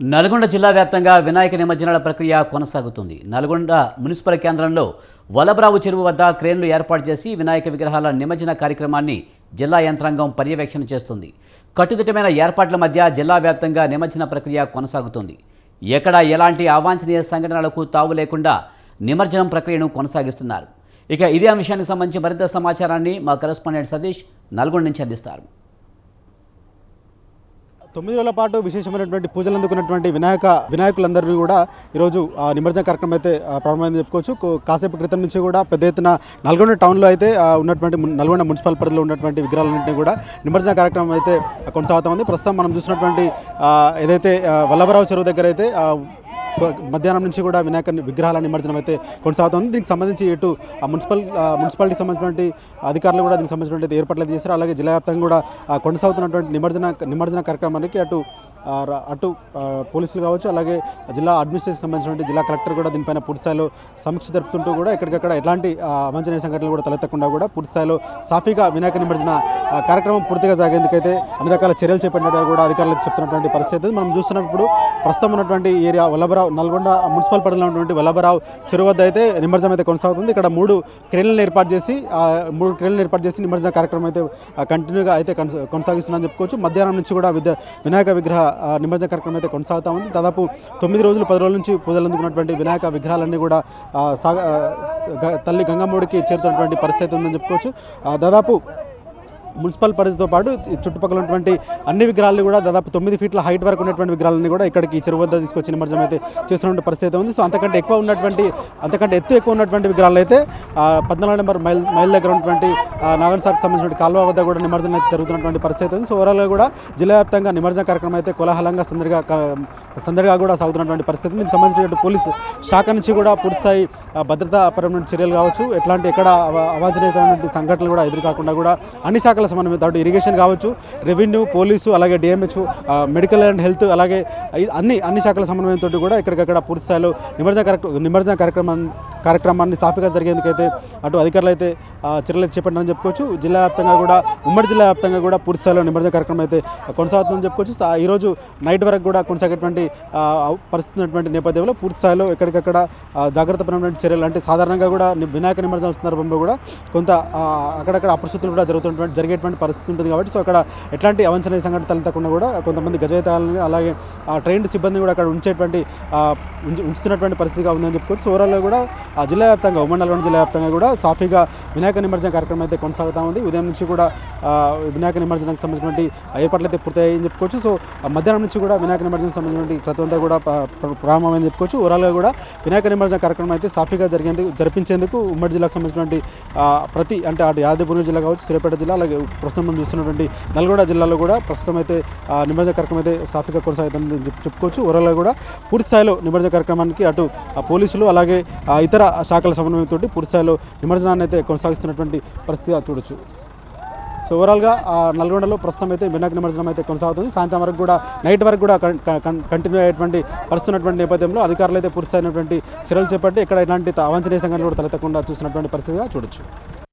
నల్గొండ జిల్లా వ్యాప్తంగా వినాయక నిమజ్జనాల ప్రక్రియ కొనసాగుతుంది. నల్గొండ మున్సిపల్ కేంద్రంలో వలబ్రావు చెరువు వద్ద క్రేన్లు ఏర్పాటు చేసి వినాయక విగ్రహాల నిమజ్జన కార్యక్రమాన్ని జిల్లా యంత్రాంగం పర్యవేక్షణ చేస్తుంది. కట్టుదిట్టమైన ఏర్పాట్ల మధ్య జిల్లా వ్యాప్తంగా నిమజ్జన ప్రక్రియ కొనసాగుతుంది. ఎక్కడ ఎలాంటి అవాంఛనీయ సంఘటనలకు తావు లేకుండా నిమజ్జనం ప్రక్రియను కొనసాగిస్తున్నారు. ఇక ఇదే అంశానికి సంబంధించి మరింత సమాచారాన్ని మా కరెస్పాండెంట్ సతీష్ నల్గొండ నుంచి అందిస్తారు. తొమ్మిది రోజుల పాటు విశేషమైనటువంటి పూజలు అందుకున్నటువంటి వినాయక వినాయకులందరినీ కూడా ఈరోజు ఆ, నిమజ్జన కార్యక్రమం అయితే ప్రారంభమైంది చెప్పుకోవచ్చు. కాసేపు క్రితం నుంచి కూడా పెద్ద ఎత్తున నల్గొండ టౌన్లో అయితే ఉన్నటువంటి నల్గొండ మున్సిపల్ పరిధిలో ఉన్నటువంటి విగ్రహాలన్నింటినీ కూడా నిమజ్జన కార్యక్రమం అయితే కొనసాగుతా ఉంది. ప్రస్తుతం మనం చూసినటువంటి ఏదైతే వల్లభరావు చెరువు దగ్గర అయితే మధ్యాహ్నం నుంచి కూడా వినాయక విగ్రహాల నిమజ్జనం అయితే కొనసాగుతుంది. దీనికి సంబంధించి ఇటు ఆ మున్సిపల్ మున్సిపాలిటీకి సంబంధించినటువంటి అధికారులు కూడా దీనికి సంబంధించినటువంటి ఏర్పాట్లు అయితే చేశారు. అలాగే జిల్లా వ్యాప్తంగా కూడా కొనసాగుతున్నటువంటి నిమజ్జన నిమజ్జన కార్యక్రమానికి అటు అటు పోలీసులు కావచ్చు అలాగే జిల్లా అడ్మినిస్ట్రేషన్ సంబంధించినటువంటి జిల్లా కలెక్టర్ కూడా దీనిపైన పూర్తిస్థాయిలో సమీక్ష జరుపుతుంటూ కూడా ఎక్కడికక్కడ ఎలాంటి ఆ, అవాంఛనీయ సంఘటనలు కూడా తలెత్తకుండా కూడా పూర్తిస్థాయిలో సాఫీగా వినాయక నిమజ్జన కార్యక్రమం పూర్తిగా సాగేందుకైతే అన్ని రకాల చర్యలు చేపట్టినట్టుగా కూడా అధికారులకు చెప్తున్నటువంటి పరిస్థితి మనం చూస్తున్నప్పుడు ప్రస్తుతం ఉన్నటువంటి ఏరియా వల్లభరావు నల్గొండ మున్సిపల్ పరిధిలో ఉన్నటువంటి వల్లభరావు చెరువు వద్ద అయితే నిమజ్జనం అయితే కొనసాగుతుంది. ఇక్కడ మూడు క్రేన్లను ఏర్పాటు చేసి మూడు క్రేన్లను ఏర్పాటు చేసి నిమజ్జన కార్యక్రమం అయితే కంటిన్యూగా అయితే కొనసా- చెప్పుకోవచ్చు. మధ్యాహ్నం నుంచి కూడా విద్య వినాయక విగ్రహ నిమజ్జన కార్యక్రమం అయితే కొనసాగుతా ఉంది. దాదాపు తొమ్మిది రోజులు పది రోజుల నుంచి పూజలు అందుకున్నటువంటి వినాయక విగ్రహాలన్నీ కూడా సాగ తల్లి గంగమ్మడికి చేరుతున్నటువంటి పరిస్థితి ఉందని చెప్పుకోవచ్చు. దాదాపు మున్సిపల్ పరిధితో పాటు చుట్టుపక్కల ఉన్నటువంటి అన్ని విగ్రహాలు కూడా దాదాపు తొమ్మిది ఫీట్ల హైట్ వరకు ఉన్నటువంటి విగ్రహాలని కూడా ఇక్కడికి ఈ చెరువు వద్ద తీసుకొచ్చి నిమజ్జనం అయితే చేస్తున్నటువంటి పరిస్థితి ఉంది. సో అంతకంటే ఎక్కువ ఉన్నటువంటి అంతకంటే ఎత్తు ఎక్కువ ఉన్నటువంటి విగ్రహాలు అయితే పద్నాలుగు నెంబర్ మైల్ మైల్ దగ్గర ఉన్నటువంటి నాగన్సార్కి సంబంధించిన కాలువ వద్ద కూడా నిమజ్జనం అయితే జరుగుతున్నటువంటి పరిస్థితి ఉంది. సో ఓవరాల్గా కూడా జిల్లా వ్యాప్తంగా నిమజ్జన కార్యక్రమం అయితే కోలాహలంగా సందడిగా సందడిగా కూడా సాగుతున్నటువంటి పరిస్థితి దీనికి సంబంధించినటువంటి పోలీసు శాఖ నుంచి కూడా పూర్తిస్థాయి భద్రతాపరమైన చర్యలు కావచ్చు. ఎట్లాంటి ఎక్కడ అవాంఛనీయమైనటువంటి సంఘటనలు కూడా ఎదురు కాకుండా కూడా అన్ని శాఖల సమన్వయంతో అటు ఇరిగేషన్ కావచ్చు రెవెన్యూ పోలీసు అలాగే డిఎంహెచ్ మెడికల్ అండ్ హెల్త్ అలాగే అన్ని అన్ని శాఖల సమన్వయంతో కూడా ఇక్కడికక్కడ పూర్తి స్థాయిలో నిమజ్జన కార్యక్రమ నిమజ్జన కార్యక్రమాన్ని కార్యక్రమాన్ని సాఫీగా జరిగేందుకైతే అటు అధికారులు అయితే చర్యలు చేపట్టారని చెప్పుకోవచ్చు. జిల్లా వ్యాప్తంగా కూడా ఉమ్మడి జిల్లా వ్యాప్తంగా కూడా పూర్తి స్థాయిలో నిమజ్జన కార్యక్రమం అయితే కొనసాగుతుందని చెప్పుకోవచ్చు. ఈరోజు నైట్ వరకు కూడా కొనసాగేటువంటి పరిస్థితి ఉన్నటువంటి నేపథ్యంలో పూర్తి స్థాయిలో ఎక్కడికక్కడ ఆ, జాగ్రత్తపరమైన చర్యలు అంటే సాధారణంగా కూడా వినాయక నిమజ్జనం సందర్భంలో కూడా కొంత అక్కడక్కడ అప్రస్తుతులు కూడా జరుగుతున్నటువంటి జరిగేటువంటి పరిస్థితి ఉంటుంది కాబట్టి సో అక్కడ ఎట్లాంటి అవంచనీయ సంఘటన తలెత్తకుండా కూడా కొంతమంది గజయితాలని అలాగే ఆ ట్రైన్డ్ సిబ్బందిని కూడా అక్కడ ఉంచేటువంటి ఉంచుతున్నటువంటి పరిస్థితిగా ఉందని చెప్పుకోవచ్చు. ఓవరాల్గా కూడా ఆ జిల్లా వ్యాప్తంగా ఉమ్మడి జిల్లా వ్యాప్తంగా కూడా సాఫీగా వినాయక నిమజ్జన కార్యక్రమం అయితే కొనసాగుతూ ఉంది. ఉదయం నుంచి కూడా వినాయక నిమజ్జనానికి సంబంధించినటువంటి ఏర్పాట్లు అయితే పూర్తయ్యాయని చెప్పుకోవచ్చు. సో మధ్యాహ్నం నుంచి కూడా వినాయక నిమజ్జనం సంబంధించినటువంటి క్రతంతా కూడా ప్రారంభమైంది చెప్పుకోవచ్చు. ఓవరాల్గా కూడా వినాయక నిమజ్జన కార్యక్రమం అయితే సాఫీగా జరిగేందుకు జరిపించేందుకు ఉమ్మడి జిల్లాకు సంబంధించినటువంటి ప్రతి అంటే అటు యాదగిరి జిల్లా కావచ్చు సూర్యాపేట జిల్లా అలాగే ప్రస్తుతం మనం చూస్తున్నటువంటి నల్గొండ జిల్లాలో కూడా ప్రస్తుతం అయితే ఆ, నిమజ్జన కార్యక్రమం అయితే సాఫీగా కొనసాగుతుందని చెప్- చెప్పుకోవచ్చు. ఓవరాల్గా కూడా పూర్తి స్థాయిలో నిమజ్జన కార్యక్రమానికి అటు పోలీసులు అలాగే ఇతర శాఖల సమన్వయంతో పూర్తి స్థాయిలో నిమజ్జనాన్ని అయితే కొనసాగిస్తున్నటువంటి పరిస్థితిగా చూడొచ్చు. సో ఓవరాల్గా నల్గొండలో ప్రస్తుతం అయితే వినాయక నిమజ్జనం అయితే కొనసాగుతుంది. సాయంత్రం వరకు కూడా నైట్ వరకు కూడా కంటిన్యూ అయ్యేటువంటి పరిస్థితున్నటువంటి నేపథ్యంలో అధికారులు అయితే పూర్తి చర్యలు చేపట్టి ఇక్కడ ఎలాంటి అవాంఛనీయ సంఘటనలు కూడా తలెత్తకుండా చూసినటువంటి పరిస్థితిగా చూడొచ్చు.